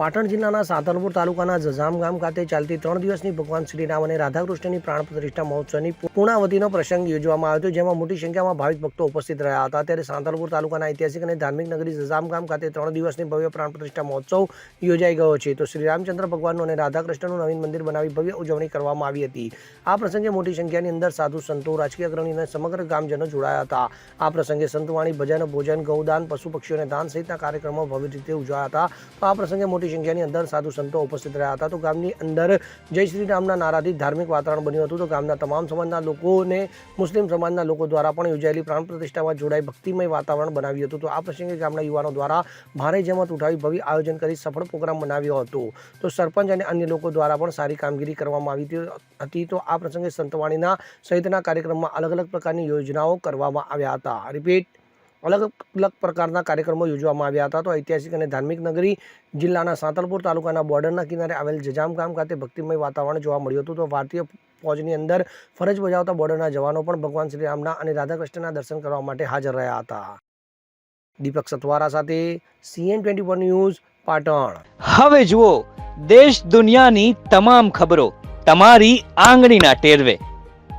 પાટણ જિલ્લાના સાધનપુર તાલુકાના જજામ ગામ ખાતે ચાલતી ત્રણ દિવસની ભગવાન શ્રીરામ અને રાધાકૃષ્ણની પ્રાણ પ્રતિષ્ઠા મહોત્સવની પૂર્ણાવતિનો પ્રસંગ યોજવામાં આવ્યો હતો, જેમાં મોટી સંખ્યામાં ભાવિક ભક્તો ઉપસ્થિત રહ્યા હતા. ત્યારે સાંતલપુર તાલુકાના ઐતિહાસિક અને ધાર્મિક નગરી જજામ ગામ ખાતે ત્રણ દિવસની ભવ્ય પ્રાણ પ્રતિષ્ઠા મહોત્સવ યોજાઈ ગયો છે. તો શ્રી રામચંદ્ર ભગવાનનું અને રાધાકૃષ્ણનું નવીન મંદિર બનાવી ભવ્ય ઉજવણી કરવામાં આવી હતી. આ પ્રસંગે મોટી સંખ્યાની અંદર સાધુ સંતો, રાજકીય અગ્રણી અને સમગ્ર ગામજનો જોડાયા હતા. આ પ્રસંગે સંતવાણી, ભજન, ભોજન, ગૌદાન, પશુ પક્ષીઓને દાન સહિતના કાર્યક્રમો ભવ્ય રીતે ઉજવાયા હતા. તો આ પ્રસંગે મોટી સંખ્યાની અંદર સાધુ સંતો ઉપસ્થિત રહ્યા હતા. તો ગામની અંદર જય શ્રી રામના નારાથી ધાર્મિક વાતાવરણ બન્યું હતું. તો ગામના તમામ સમાજના લોકોને, મુસ્લિમ સમાજના લોકો દ્વારા પણ યોજાયેલી પ્રાણ પ્રતિષ્ઠામાં જોડાઈ ભક્તિમય વાતાવરણ બનાવ્યું હતું. તો આ પ્રસંગે ગામના યુવાનો દ્વારા ભારે જમત ઉઠાવી ભવ્ય આયોજન કરી સફળ પ્રોગ્રામ બનાવ્યો હતો. તો સરપંચ અને અન્ય લોકો દ્વારા પણ સારી કામગીરી કરવામાં આવી હતી. તો આ પ્રસંગે સંતવાણીના સહિતના કાર્યક્રમમાં અલગ અલગ પ્રકારની યોજનાઓ કરવામાં આવ્યા હતા. રિપીટ અલગ અલગ પ્રકારના કાર્યક્રમો યોજવામાં આવ્યા હતા. તો ઐતિહાસિક અને ધાર્મિક નગરી જિલ્લાના સાંતલપુર તાલુકાના બોર્ડરના કિનારે આવેલ જજામ ગામ ખાતે ભક્તિમય વાતાવરણ જોવા મળ્યું હતું. તો ભારતીય ફોજની અંદર ફરજ બજાવતા બોર્ડરના જવાનો પણ ભગવાન શ્રી રામના અને રાધાકૃષ્ણના દર્શન કરવા માટે હાજર રહ્યા હતા. દીપક સતવારા સાથે CN twenty four news, Patan. હવે જુઓ, દેશ દુનિયાની તમામ ખબરો તમારી આંગળીના ટેરવે.